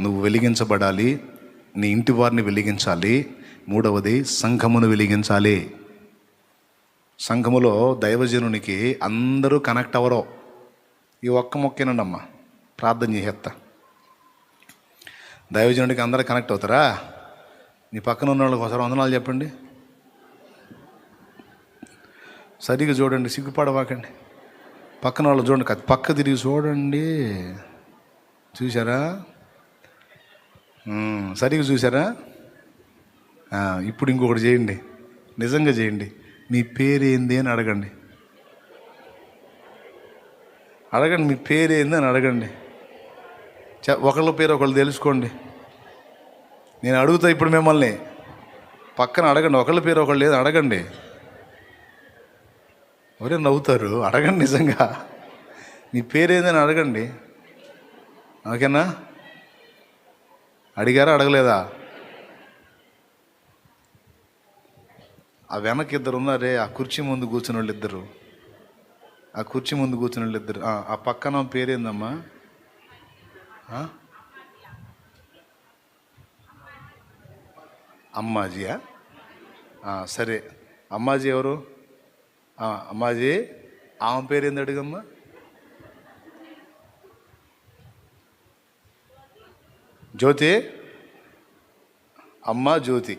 నువ్వు వెలిగించబడాలి నీ ఇంటి వారిని వెలిగించాలి మూడవది సంఘమును వెలిగించాలి. సంఘములో దైవజనునికి అందరూ కనెక్ట్ అవ్వరు. ఈ ఒక్క మొక్కేనండమ్మా ప్రార్థన చేసేస్తా దైవజనుడికి అందరూ కనెక్ట్ అవుతారా? నీ పక్కన ఉన్న వాళ్ళకి ఒకసారి వందనాలు చెప్పండి. సరిగ్గా చూడండి సిగ్గుపడవాకండి పక్కన వాళ్ళు చూడండి పక్క తిరిగి చూడండి. చూసారా సరిగ్గా చూసారా ఇప్పుడు ఇంకొకటి చేయండి. నిజంగా చేయండి. మీ పేరేంది అని అడగండి. అడగండి మీ పేరేంది అని అడగండి. ఒకళ్ళ పేరు ఒకళ్ళు తెలుసుకోండి. నేను అడుగుతా ఇప్పుడు మిమ్మల్ని. పక్కన అడగండి ఒకళ్ళ పేరు ఒకళ్ళు లేదు అడగండి. ఎవరే నవ్వుతారు. అడగండి నిజంగా. మీ పేరేందని అడగండి. ఓకేనా? అడిగారా అడగలేదా? ఆ వెనక ఇద్దరు ఉన్నారే ఆ కుర్చీ ముందు కూర్చుని వాళ్ళు ఇద్దరు ఆ కుర్చీ ముందు కూర్చుని వాళ్ళు ఇద్దరు ఆ, పక్కన పేరేందమ్మా? అమ్మాజీయా? ఆ, సరే. అమ్మాజీ ఎవరు? అమ్మాజీ ఆమె పేరేంది అడుగమ్మా? జ్యోతి? అమ్మ జ్యోతి.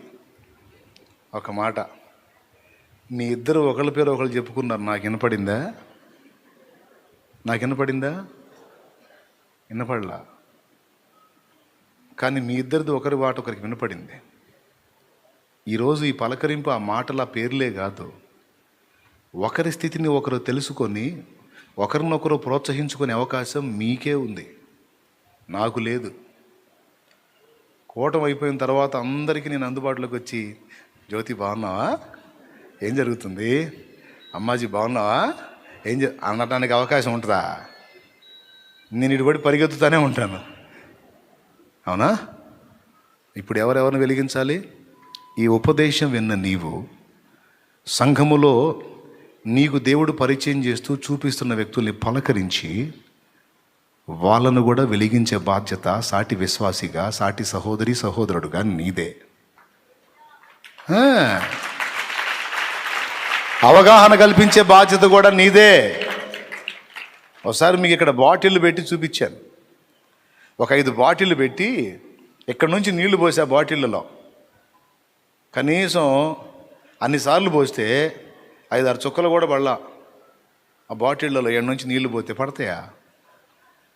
ఒక మాట. మీ ఇద్దరు ఒకళ్ళ పేరు ఒకళ్ళు చెప్పుకున్నారు. నాకు వినపడిందా? నాకు వినపడిందా? వినపడలా. కానీ మీ ఇద్దరిది ఒకరి మాట ఒకరికి వినపడింది. ఈరోజు ఈ పలకరింపు ఆ మాటల పేర్లే కాదు. ఒకరి స్థితిని ఒకరు తెలుసుకొని ఒకరినొకరు ప్రోత్సహించుకునే అవకాశం మీకే ఉంది. నాకు లేదు. ఓటం అయిపోయిన తర్వాత అందరికీ నేను అందుబాటులోకి వచ్చి జ్యోతి బాగున్నావా? ఏం జరుగుతుంది? అమ్మాజీ బాగున్నావా? ఏం జ అనడానికి అవకాశం ఉంటుందా? నేను ఇటుబడి పరిగెత్తుతూనే ఉంటాను. అవునా? ఇప్పుడు ఎవరెవరిని వెలిగించాలి? ఈ ఉపదేశం విన్న నీవు సంఘములో నీకు దేవుడు పరిచయం చేస్తూ చూపిస్తున్న వ్యక్తుల్ని పలకరించి వాళ్ళను కూడా వెలిగించే బాధ్యత సాటి విశ్వాసిగా సాటి సహోదరి సహోదరుడుగా నీదే. అవగాహన కల్పించే బాధ్యత కూడా నీదే. ఒకసారి మీకు ఇక్కడ బాటిల్ పెట్టి చూపించాను. ఒక ఐదు బాటిల్ పెట్టి ఇక్కడ నుంచి నీళ్ళు పోసే బాటిళ్ళలో. కనీసం అన్నిసార్లు పోస్తే ఐదారు చుక్కలు కూడా పడలా. ఆ బాటిళ్ళలో ఎండ నుంచి నీళ్ళు పోతే పడతాయా?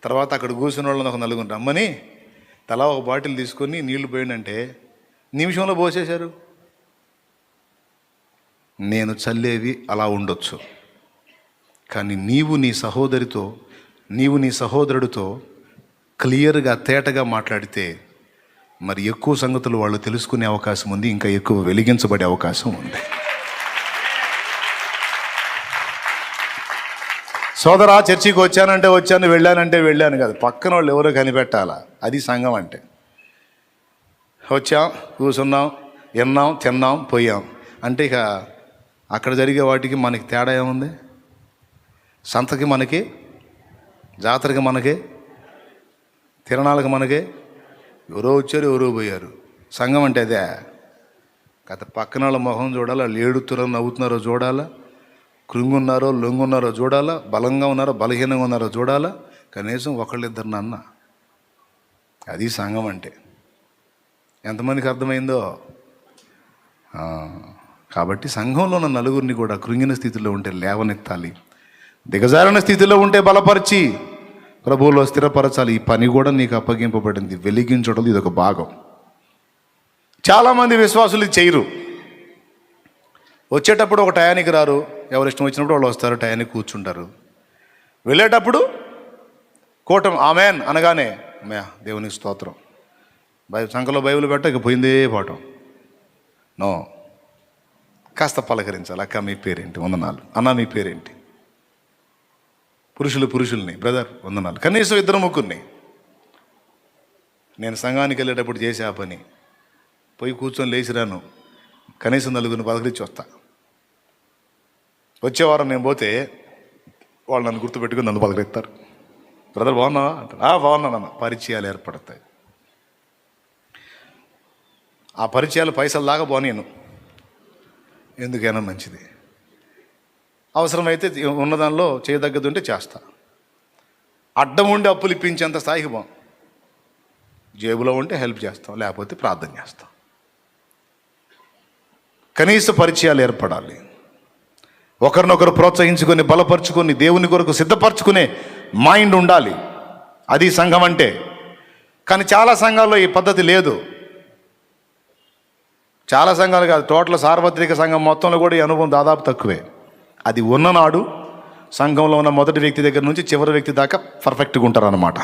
తర్వాత అక్కడ కూర్చున్న వాళ్ళని ఒక నలుగురు రమ్మని తలా ఒక బాటిల్ తీసుకొని నీళ్ళు పోయిందంటే నిమిషంలో పోసేశారు. నేను చల్లేవి అలా ఉండొచ్చు. కానీ నీవు నీ సహోదరితో నీవు నీ సహోదరుడితో క్లియర్గా తేటగా మాట్లాడితే మరి ఎక్కువ సంగతులు వాళ్ళు తెలుసుకునే అవకాశం ఉంది ఇంకా ఎక్కువ వెలిగించబడే అవకాశం ఉంది. సోదరా చర్చికి వచ్చానంటే వచ్చాను వెళ్ళానంటే వెళ్ళాను కాదు. పక్కన వాళ్ళు ఎవరో కనిపెట్టాలా? అది సంఘం అంటే. వచ్చాం కూర్చున్నాం విన్నాం తిన్నాం పోయాం. అంటే ఇక అక్కడ జరిగే వాటికి మనకి తేడా ఏముంది? సంతకి మనకి జాతరకి మనకి తిరణాలకు మనకి ఎవరో వచ్చారు ఎవరో పోయారు. సంఘం అంటే అదే. గత పక్కన వాళ్ళ మొహం చూడాలా? వాళ్ళు ఏడుతున్నారో నవ్వుతున్నారో చూడాలా? కృంగున్నారో లొంగున్నారో చూడాలా? బలంగా ఉన్నారో బలహీనంగా ఉన్నారో చూడాలా? కనీసం ఒకళ్ళిద్దరు నాన్న. అది సంఘం అంటే. ఎంతమందికి అర్థమైందో? కాబట్టి సంఘంలో ఉన్న నలుగురిని కూడా కృంగిన స్థితిలో ఉంటే లేవనెత్తాలి. దిగజారిన స్థితిలో ఉంటే బలపరిచి ప్రభువులో స్థిరపరచాలి. ఈ పని కూడా నీకు అప్పగింపబడింది. వెలిగించడం ఇది ఒక భాగం. చాలామంది విశ్వాసులు ఇది చేయరు. వచ్చేటప్పుడు ఒక టయానికి రారు. ఎవరు ఇష్టం వచ్చినప్పుడు వాళ్ళు వస్తారు టయానికి కూర్చుంటారు. వెళ్ళేటప్పుడు కూటం ఆమెన్ అనగానే మే దేవునికి స్తోత్రం. బై సంఖలో బైబిల్ పెట్టక పోయిందే పాఠం. నో. కాస్త పలకరించాలి. అక్క మీ పేరేంటి? వందనాలు. అన్న మీ పేరేంటి? పురుషులు పురుషుల్ని బ్రదర్ వందనాలు. కనీసం ఇద్దరు ముగ్గురిని. నేను సంఘానికి వెళ్ళేటప్పుడు చేసే ఆ పని. పోయి కూర్చొని లేచిరాను కనీసం నలుగురిని పలకరించి వస్తాను వచ్చే వారం నేను పోతే వాళ్ళు నన్ను గుర్తుపెట్టుకుని నన్ను పలకరిస్తారు. బ్రదర్ బాగున్నావా? అంటారు. "ఆ, బాగున్నాను పరిచయాలు ఏర్పడతాయి. ఆ పరిచయాలు పైసలు దాకా పోనీను ఎందుకైనా మంచిది. అవసరమైతే ఉన్నదానిలో చేయదగ్గది ఉంటే చేస్తా. అడ్డం ఉండి అప్పులు ఇప్పించేంత స్థాయికి పోం జేబులో ఉంటే హెల్ప్ చేస్తాం లేకపోతే ప్రార్థన చేస్తాం. కనీస పరిచయాలు ఏర్పడాలి. ఒకరినొకరు ప్రోత్సహించుకొని బలపరుచుకొని దేవుని కొరకు సిద్ధపరచుకునే మైండ్ ఉండాలి. అది సంఘం అంటే. కానీ చాలా సంఘాల్లో ఈ పద్ధతి లేదు. చాలా సంఘాలు కాదు టోటల్ సార్వత్రిక సంఘం మొత్తంలో కూడా ఈ అనుభవం దాదాపు తక్కువే. అది ఉన్ననాడు సంఘంలో ఉన్న మొదటి వ్యక్తి దగ్గర నుంచి చివరి వ్యక్తి దాకా పర్ఫెక్ట్గా ఉంటారన్నమాట.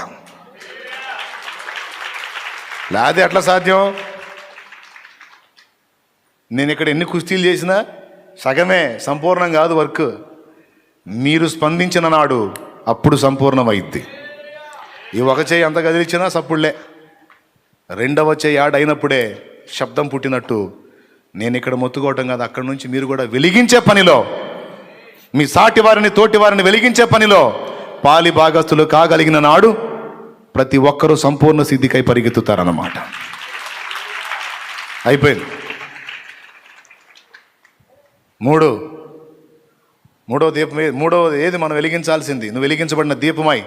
లేదా ఎట్లా సాధ్యం? నేను ఇక్కడ ఎన్ని కుస్తీలు చేసినా సగమే సంపూర్ణం కాదు వర్క్. మీరు స్పందించిన నాడు అప్పుడు సంపూర్ణమైద్ది. ఈ ఒక చేయి అంత కదిలిచ్చినా సప్పుడులే. రెండవ చేయి యాడ్ అయినప్పుడే శబ్దం పుట్టినట్టు నేను ఇక్కడ మొత్తుకోవటం కాదు అక్కడి నుంచి మీరు కూడా వెలిగించే పనిలో. మీ సాటి వారిని తోటి వారిని వెలిగించే పనిలో. పాలి భాగస్తులు కాగలిగిన నాడు ప్రతి ఒక్కరూ సంపూర్ణ సిద్ధికై పరిగెత్తుతారన్నమాట. అయిపోయింది. మూడు. మూడో దీపం ఏ- మూడో ఏది మనం వెలిగించాల్సింది? నువ్వు వెలిగించబడిన దీపమై.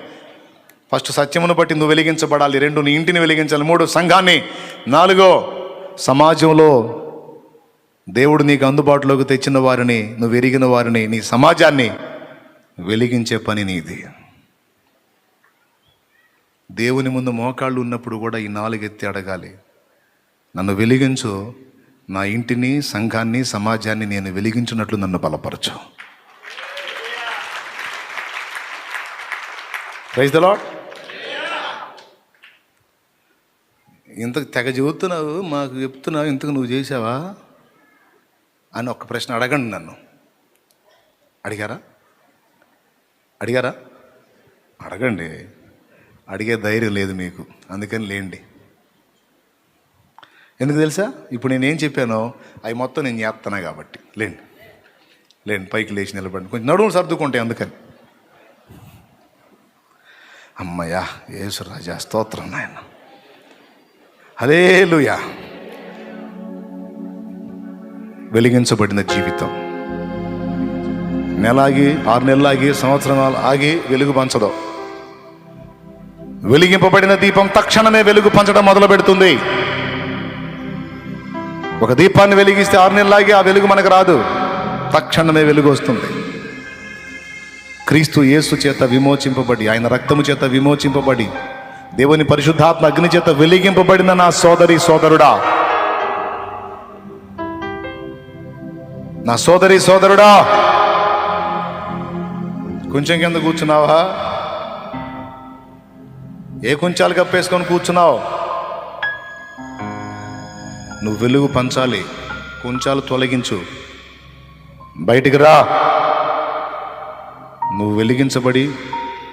ఫస్ట్ సత్యమును బట్టి నువ్వు వెలిగించబడాలి. రెండు నీ ఇంటిని వెలిగించాలి. మూడు సంఘాన్ని. నాలుగో సమాజంలో దేవుడు నీకు అందుబాటులోకి తెచ్చిన వారిని నువ్వు ఎరిగిన వారిని నీ సమాజాన్ని వెలిగించే పని నీది. దేవుని ముందు మోకాళ్ళు ఉన్నప్పుడు కూడా ఈ నాలుగెత్తి అడగాలి. నన్ను వెలిగించు నా ఇంటిని సంఘాన్ని సమాజాన్ని నేను వెలిగించినట్లు నన్ను బలపరచు. ప్రైజ్ ద లాడ్ ఇంత తెగ చెబుతున్నావు మాకు చెప్తున్నావు ఇంతకు నువ్వు చేసావా అని ఒక ప్రశ్న అడగండి నన్ను. అడిగారా? అడిగారా? అడగండి. అడిగే ధైర్యం లేదు మీకు. అందుకని లేండి. ఎందుకు తెలుసా? ఇప్పుడు నేనేం చెప్పానో అవి మొత్తం నేను చేస్తున్నా కాబట్టి. లేండి. లేండి పైకి లేచి నిలబడి కొంచెం నడువులు సర్దుకుంటాయి అందుకని. అమ్మయ్యా యేసు రాజా స్తోత్రం నాయన. హలేలుయా వెలిగించబడిన జీవితం. నెలాగి ఆరు నెలలాగి సంవత్సరం ఆగి వెలుగు పంచదు. వెలిగింపబడిన దీపం తక్షణమే వెలుగు పంచడం మొదలు పెడుతుంది ఒక దీపాన్ని వెలిగిస్తే ఆరు నెలలాగే ఆ వెలుగు మనకు రాదు. తక్షణమే వెలుగు వస్తుంది. క్రీస్తు యేసు చేత విమోచింపబడి ఆయన రక్తము చేత విమోచింపబడి దేవుని పరిశుద్ధాత్మ అగ్ని చేత వెలిగింపబడిన నా సోదరి సోదరుడా. నా సోదరి సోదరుడా. కొంచెం కింద కూర్చున్నావా? ఏ కొంచాలు కప్పేసుకొని కూర్చున్నావు? నువ్వు వెలుగు పంచాలి. కొంచాలు తొలగించు. బయటికి రా. నువ్వు వెలిగించబడి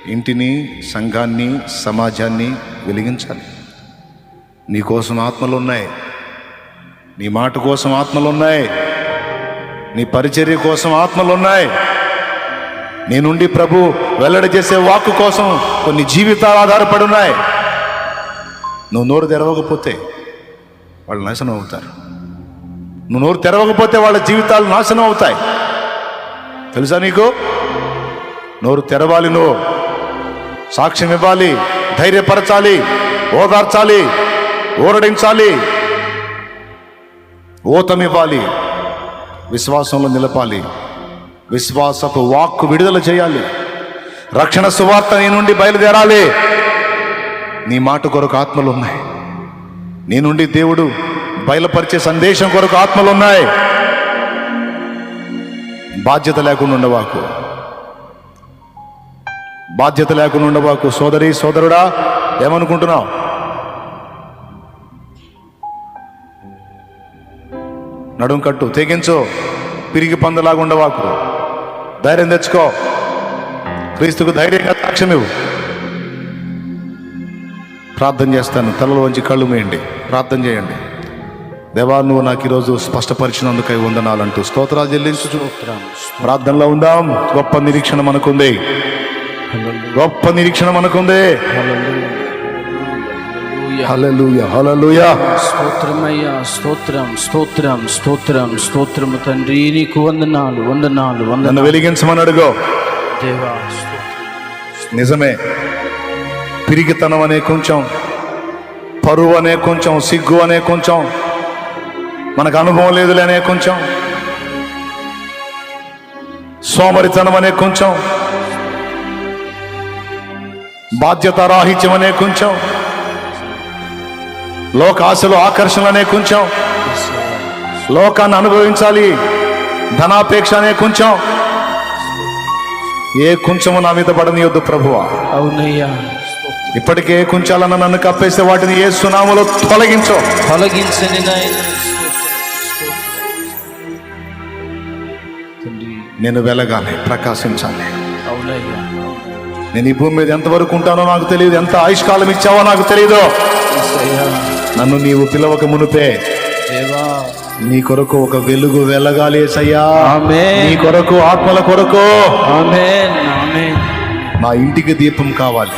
ఇంటిని సంఘాన్ని సమాజాన్ని వెలిగించాలి. నీ కోసం ఆత్మలు ఉన్నాయి నీ మాట కోసం ఆత్మలు ఉన్నాయి నీ పరిచర్య కోసం ఆత్మలు ఉన్నాయి నీ నుండి ప్రభు వెల్లడి చేసే వాక్కు కోసం కొన్ని జీవితాలు ఆధారపడి ఉన్నాయి. నువ్వు నోరు తెరవకపోతే వాళ్ళు నాశనం అవుతారు. నువ్వు నోరు తెరవకపోతే వాళ్ళ జీవితాలు నాశనం అవుతాయి. తెలుసా నీకు? నోరు తెరవాలి నువ్వు. సాక్ష్యం ఇవ్వాలి ధైర్యపరచాలి ఓదార్చాలి ఊరడించాలి ఓతమివ్వాలి విశ్వాసంలో నిలపాలి. విశ్వాసపు వాక్కు విడుదల చేయాలి. రక్షణ సువార్త నీ నుండి బయలుదేరాలి. నీ మాట కొరకు ఆత్మలు ఉన్నాయి. నీ నుండి దేవుడు బయలుపరిచే సందేశం కొరకు ఆత్మలు ఉన్నాయి బాధ్యత లేకుండా ఉండవాకు బాధ్యత లేకుండా ఉండవాకు సోదరి సోదరుడా ఏమనుకుంటున్నావు? నడుం కట్టు తెగించు. పిరిగి పందలాగా ఉండవాకు ధైర్యం తెచ్చుకో. క్రీస్తుకు ధైర్యంగా సాక్ష్యం ఇవ్వు ప్రార్థన చేస్తాను. తలలో వంచి కళ్ళు మేయండి. ప్రార్థన చేయండి. దేవా నువ్వు నాకు ఈరోజు స్పష్టపరిచినందుకై వందనాలంటూ స్తోత్రాలు చెల్లించు ప్రార్థనలో ఉందాం. గొప్ప నిరీక్షణ మనకుంది. గొప్ప నిరీక్షణ మనకుంది. హల్లెలూయా. హల్లెలూయా స్తోత్రమయ్యా స్తోత్రం స్తోత్రం స్తోత్రం స్తోత్రము తండ్రి నీకు వందనాలు వందనాలు వందనాలు. వెలిగించమని అడుగు. దేవా. నిజమే. పిరిగితనం అనే కొంచెం పరువు అనే కొంచెం సిగ్గు అనే కొంచెం మనకు అనుభవం లేదులే అనే కొంచెం సోమరితనం అనే కొంచెం బాధ్యత రాహిత్యం అనే కొంచెం లోక ఆశలు ఆకర్షణలు అనే కొంచెం లోకాన్ని అనుభవించాలి ధనాపేక్ష అనే కొంచెం. ఏ కొంచెము నా మీద వద్దు ప్రభువా. అవునయ్యా. ఇప్పటికే కొంచాలన్న నన్ను కప్పేస్తే వాటిని ఏ సునాములో తొలగించు. తొలగించని నేను వెలగాలి ప్రకాశించాలి. నేను ఈ భూమి మీద ఎంతవరకు ఉంటానో నాకు తెలియదు ఎంత ఆయుష్కాలం ఇచ్చావో నాకు తెలియదు. నన్ను నీవు పిలవక మునిపే. దేవా. నీ కొరకు ఒక వెలుగు వెలగాలి సయ్యా ఆమేన్. నీ కొరకు ఆత్మల కొరకు. ఆమేన్ ఆమేన్. నా ఇంటికి దీపం కావాలి.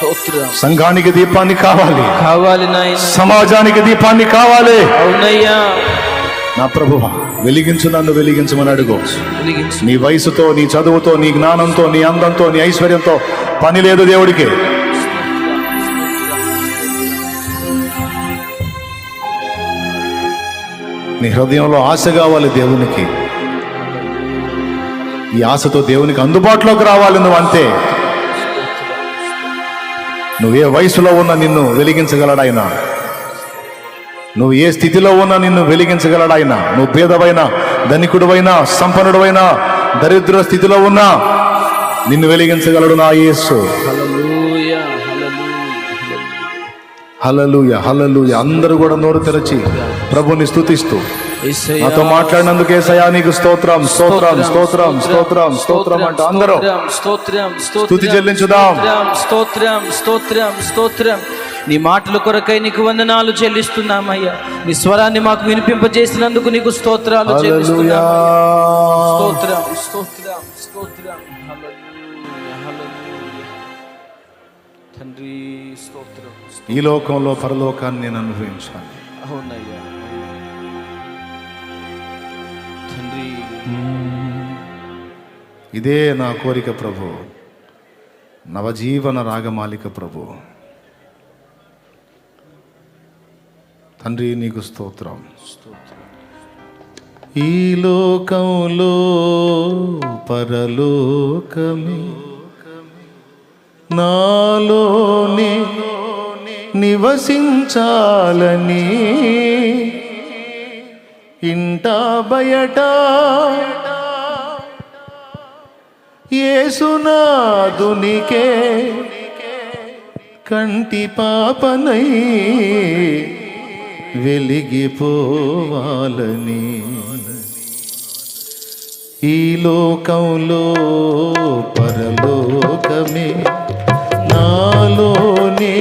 స్తోత్రం. సంఘానికి దీపాన్ని కావాలి. కావాలి నాయన. సమాజానికి దీపాన్ని కావాలి. అవునయ్యా. నా ప్రభువ వెలిగించు నన్ను వెలిగించమని అడుగు. వెలిగించు. నీ వయసుతో నీ చదువుతో నీ జ్ఞానంతో నీ అందంతో నీ ఐశ్వర్యంతో పని లేదు దేవుడికి. నీ హృదయంలో ఆశ కావాలి దేవునికి. ఈ ఆశతో దేవునికి అందుబాటులోకి రావాలి నువ్వు అంతే నువ్వు ఏ వయసులో ఉన్నా నిన్ను వెలిగించగలడాయన. నువ్వు ఏ స్థితిలో ఉన్నా నిన్ను వెలిగించగలడాయన. నువ్వు పేదవైనా ధనికుడువైనా సంపన్నుడువైనా దరిద్ర స్థితిలో ఉన్నా నిన్ను వెలిగించగలడు నా యేసు హలలుయ హలలుయ అందరూ కూడా నోరు తెరచి ప్రభుని స్తుతిస్తూ. యేసయ్యా, నాతో మాట్లాడినందుకే సయా నీకు స్తోత్రం స్తోత్రం స్తోత్రం స్తోత్రం స్తోత్రం అంటూ అందరూ స్తోత్రం, స్తుతి చెల్లించుదాం. స్తోత్రం స్తోత్రం స్తోత్రం నీ మాటల కొరకై నీకు వందనాలు చెల్లిస్తున్నామయ్యా నీ స్వరాన్ని మాకు వినిపింపజేసినందుకు నీకు స్తోత్రాలు చెల్లిస్తున్నాం స్తోత్రం స్తోత్రం స్తోత్రం. తండ్రి స్తోత్రం ఈ లోకంలో పరలోకాన్ని నేను అనుభవించాలి అవునయ్యా తండ్రి. ఇదే నా కోరిక ప్రభు. నవజీవన రాగమాలిక ప్రభు. తండ్రి నీకు స్తోత్రం. ఈ లోకంలో పరలోకమే. నాలోనే నివసించాలని ఇంట బయట ఏసునాదునికే కంటి పాపనై వెలిగిపోవాలని. ఈ లోకంలో పరలోకమే నాలోనే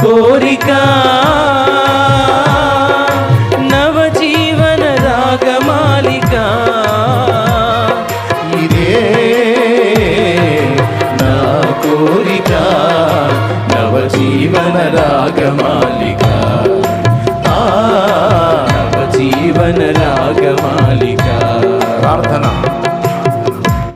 కోరిక